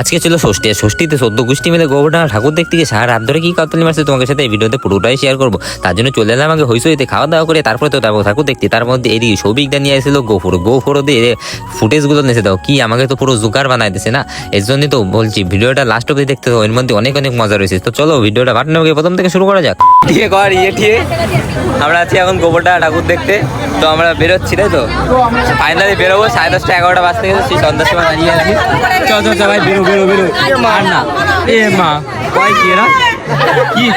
আজকে ছিল ষষ্ঠী আর ষষ্ঠীতে সদ্য গোষ্ঠী মিলে গোবরডাঙ্গা ঠাকুর দেখতে গিয়ে সারা রাত ধরে কি কাতলি মারছে তোমাকে সাথে এই ভিডিওতে পুরোটাই শেয়ার করব। তার জন্য চলে এলাম আগে হইসইতে খাওয়া দাওয়া করে তারপরে তো তারপর ঠাকুর দেখতে। তার মধ্যে এদিকে সৌভিকদা নিয়ে এসেছিল গোফর। গোফরও দিয়ে ফুটেজগুলো নেছে দাও কি আমাকে তো পুরো জোকার বানাই দিছে না। এর জন্যই তো বলছি ভিডিওটা লাস্ট অব্দি দেখতে হবে এর মধ্যে অনেক অনেক মজা রয়েছে। তো চলো ভিডিওটা পাঠানো প্রথম থেকে শুরু করা যাক। ঠিক কর ইয়ে ঠিক আমরা আছি এখন গোবরটা ঠাকুর দেখতে। তো আমরা বেরোচ্ছি তাই তো? ফাইনালি বেরোবো সাড়ে দশটা এগারোটা বাজতে গেছে সেই সন্ধ্যার সময় দাঁড়িয়ে আছি। চল চল সবাই বেরো। বেরো বেরো। মার না এ মা। কয় কি এরা?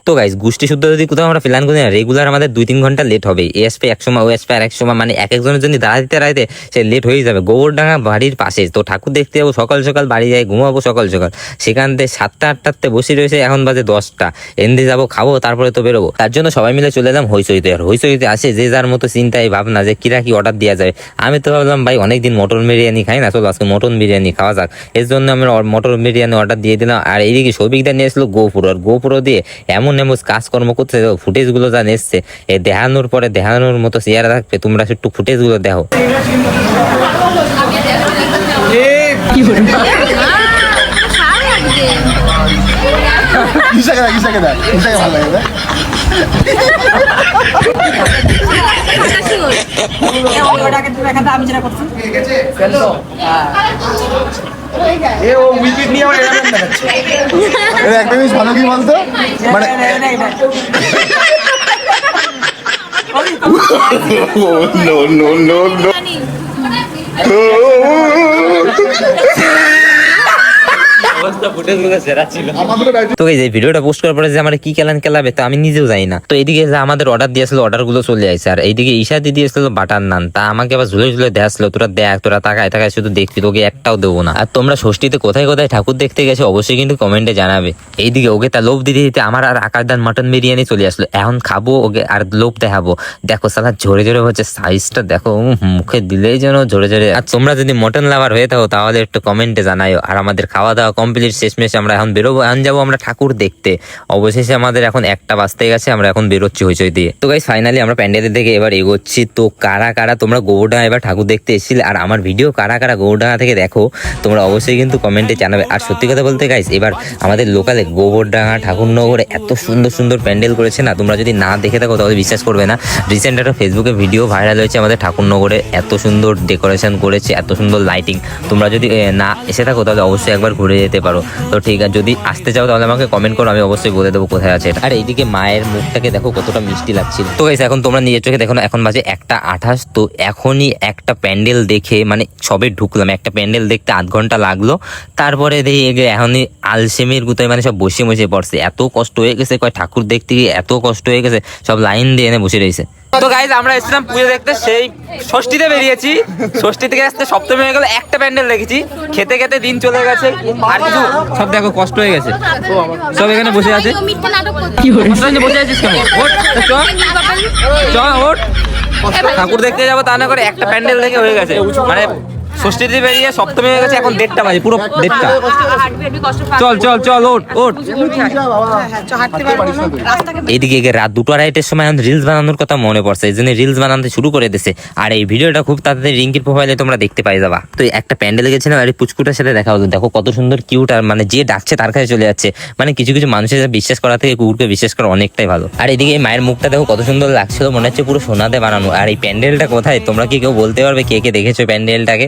তো গাইস গোষ্ঠী শুদ্ধ যদি কোথাও আমরা প্ল্যান করি না রেগুলার আমাদের দুই তিন ঘণ্টা লেট হবে। এ এসপি এক সময় ও এসপি আর এক সময় মানে এক একজনের জন্য দাঁড়াতে দাঁড়াতে সে লেট হয়ে যাবে। গোবরডাঙ্গা বাড়ির পাশে। তো ঠাকুর দেখতে যাব, সকাল সকাল বাড়ি যাই, ঘুমাবো সকাল সকাল। সেখান থেকে সাতটা আটটাতে বসে রয়েছে, এখন বাজে দশটা। এনদি যাব, খাব, তারপরে তো বেরোবো। তার জন্য সবাই মিলে চলে এলাম হইচইতে আর হইসইতে আসে যে যার মতো চিন্তায় ভাবনা যে কিরা কি অর্ডার দেওয়া যায়। আমি তো ভাবলাম, ভাই, অনেকদিন মটন বিরিয়ানি খাই না, চলো আজকে মটন বিরিয়ানি খাওয়া যাক। এর জন্য আমরা মটন বিরিয়ানি অর্ডার দিয়ে দিলাম। আর এইদিকে সৌভিকদা নিয়ে আসলো গোপুর। আর গোপুরো দিয়ে এমন এমন কাজকর্ম করতে ফুটেজগুলো যা এসছে এই দেখানোর পরে দেখানোর মতো চেয়ার থাকবে তোমরা একটু ফুটেজগুলো দেখো। ইসাকে দেখ ইসাকে দেখ ইসাকে ভালো লাগে দেখ এ ও উইকেট নিয়ে আমার এরকম দেখাচ্ছে। এর একটা জিনিস ভালো কি বলতো? মানে নো নো নো নো তো এই যে ভিডিওটা পোস্ট করার পরে যে আমার কি কেলান কেলাবে তো আমি নিজেও জানি না। তো এইদিকে যে আমাদের অর্ডার দিয়েছিল অর্ডারগুলো চলে আসছে আর এইদিকে ঈশা দিদি এসেছিল বাটার নান তা আমাকে আবার ঝুলে ঝুলে তোরা দেখ তোরা তাকায় তাকায় শুধু দেখবি তোকে একটাও দেবো না। আর তোমরা ষষ্ঠীতে কোথায় কোথায় ঠাকুর দেখতে গেছো অবশ্যই কিন্তু কমেন্টে জানাবে। এইদিকে ওকে তা লোভ দিতে দিতে আমার আর আকার দান মাটন বিরিয়ানি চলে আসলো। এখন খাব ওকে আর লোভ দেখাবো। দেখো সালা ঝরে ঝরে হচ্ছে সাইজটা দেখো উম, মুখে দিলেই যেন ঝরে ঝরে। আর তোমরা যদি মটন লাভার হয়ে থাকো তাহলে একটু কমেন্টে জানাইও। আর আমাদের খাওয়া দাওয়া কমপ্লিট শেষমেশ আমরা এখন বেরোবো। এখন যাব আমরা ঠাকুর দেখতে। অবশেষে আমাদের এখন একটা বাজতে গেছে, আমরা এখন বেরোচ্ছি হইচই দিয়ে। তো গাইস ফাইনালি আমরা প্যান্ডেলের দিকে এবার এগোচ্ছি। তো কারা কারা তোমরা গোবরডাঙ্গা এবার ঠাকুর দেখতে এসেছিলে? আর আমার ভিডিও কারা কারা গোবরডাঙ্গা থেকে দেখো, তোমরা অবশ্যই কিন্তু কমেন্টে জানাবে। আর সত্যি কথা বলতে গাইস এবার আমাদের লোকালে গোবরডাঙ্গা ঠাকুরনগরে এত সুন্দর সুন্দর প্যান্ডেল করেছে না, তোমরা যদি না দেখে থাকো তাহলে বিশ্বাস করবে না। রিসেন্ট একটা ফেসবুকে ভিডিও ভাইরাল হয়েছে আমাদের ঠাকুরনগরে। এত সুন্দর ডেকোরেশন করেছে, এত সুন্দর লাইটিং তোমরা যদি না এসে থাকো তাহলে অবশ্যই একবার ঘুরে যেতে পারো। তো ঠিক আছে যদি আসতে চাও তাহলে আমাকে কমেন্ট করো আমি অবশ্যই বলে দেবো কোথায় আছে আর এইদিকে মায়ের মুখটাকে দেখো কতটা মিষ্টি লাগছিল। তো গাইস এখন তোমরা নিজের চোখে দেখো না এখন বাজে একটা আঠাশ তো এখনই একটা প্যান্ডেল দেখে মানে সবে ঢুকলাম একটা প্যান্ডেল দেখতে আধ ঘণ্টা লাগল। তারপরে দেখি এখনই আলসেমির গুতায় মানে সব বসে বসে পড়ছে। এত কষ্ট হয়ে গেছে কয় ঠাকুর দেখতে গিয়ে এত কষ্ট হয়ে গেছে সব লাইন দিয়ে এনে বসে রয়েছে। তো গাইজ আমরা এসেছিলাম পুজো দেখতে, সেই ষষ্ঠীতে বেরিয়েছি। ষষ্ঠী থেকে আসতে সপ্তমী হয়ে গেল, একটা প্যান্ডেল দেখেছি। খেতে খেতে দিন চলে গেছে, আর কিছু সব দেখো, কষ্ট হয়ে গেছে। সব এখানে বসে আছে। বসে আছিস কেন? ওঠ। ঠাকুর দেখতে যাব তা না করে একটা প্যান্ডেল দেখে হয়ে গেছে। মানে ষষ্ঠীতে বেরিয়ে সপ্তমী হয়ে গেছে এখন দেড়টা বাজে পুরো দেড়টা। চল চল চল ওঠ ওঠ। এইদিকে গিয়ে রাত দুটো আড়াইটের সময় এখন রিলস বানানোর কথা মনে পড়ছে এই জন্য রিলস বানাতে শুরু করে দিছে আর এই ভিডিওটা খুব তাড়াতাড়ি রিঙ্কির প্রোফাইলে তোমরা দেখতে পাই যাবা। তো একটা প্যান্ডেলে গেছিলাম আর এই পুচকুটার সাথে দেখা হলো। দেখো কত সুন্দর কিউট আর মানে যে ডাকছে তার কাছে চলে যাচ্ছে। মানে কিছু কিছু মানুষের যা বিশ্বাস করা থেকে কুকুরকে বিশ্বাস করা অনেকটাই ভালো। আর এদিকে এই মায়ের মুখটা দেখো কত সুন্দর লাগছিল মনে হচ্ছে পুরো সোনাতে বানানো। আর এই প্যান্ডেলটা কোথায়? তোমরা কি কেউ বলতে পারবে কে কে দেখেছ প্যান্ডেলটাকে?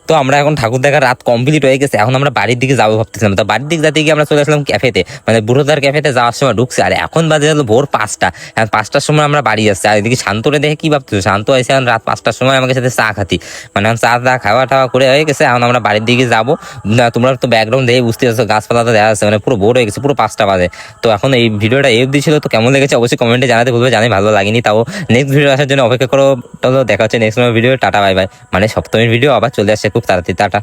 তো আমরা এখন ঠাকুর দেখার রাত কমপ্লিট হয়ে গেছে, এখন আমরা বাড়ির দিকে যাব ভাবতেছিলাম। তো বাড়ির দিকে যাতে গিয়ে আমরা চলে আসলাম ক্যাফেতে মানে বুড়োদার ক্যাফেতে যাওয়ার সময় ঢুকছে। আর এখন বাজে হলো ভোর পাঁচটা। এখন পাঁচটার সময় আমরা বাড়ি যাচ্ছি। আর এদিকে শান্তরে দেখে কি ভাবতেছো? শান্ত এসে এখন রাত পাঁচটার সময় আমাকে সাথে চা খাতি। মানে এখন চা চা খাওয়া টাওয়া করে হয়ে গেছে, এখন আমরা বাড়ির দিকে যাব। তোমরা তো ব্যাকগ্রাউন্ড দেখে বুঝতে পারছ, গাছপালা তো দেখা যাচ্ছে মানে পুরো ভোর হয়ে গেছে, পুরো পাঁচটা বাজে। তো এখন এই ভিডিওটা এই অবধি ছিল। তো কেমন লেগেছে অবশ্যই কমেন্টে জানাতে বলবে জানি ভালো লাগেনি। তাও নেক্সট ভিডিও আসার জন্য অপেক্ষা করো। দেখা হচ্ছে next video tata bye bye মানে সপ্তমীর ভিডিও আবার চলে আসছে। খুব তাড়াতাড়ি টাটা।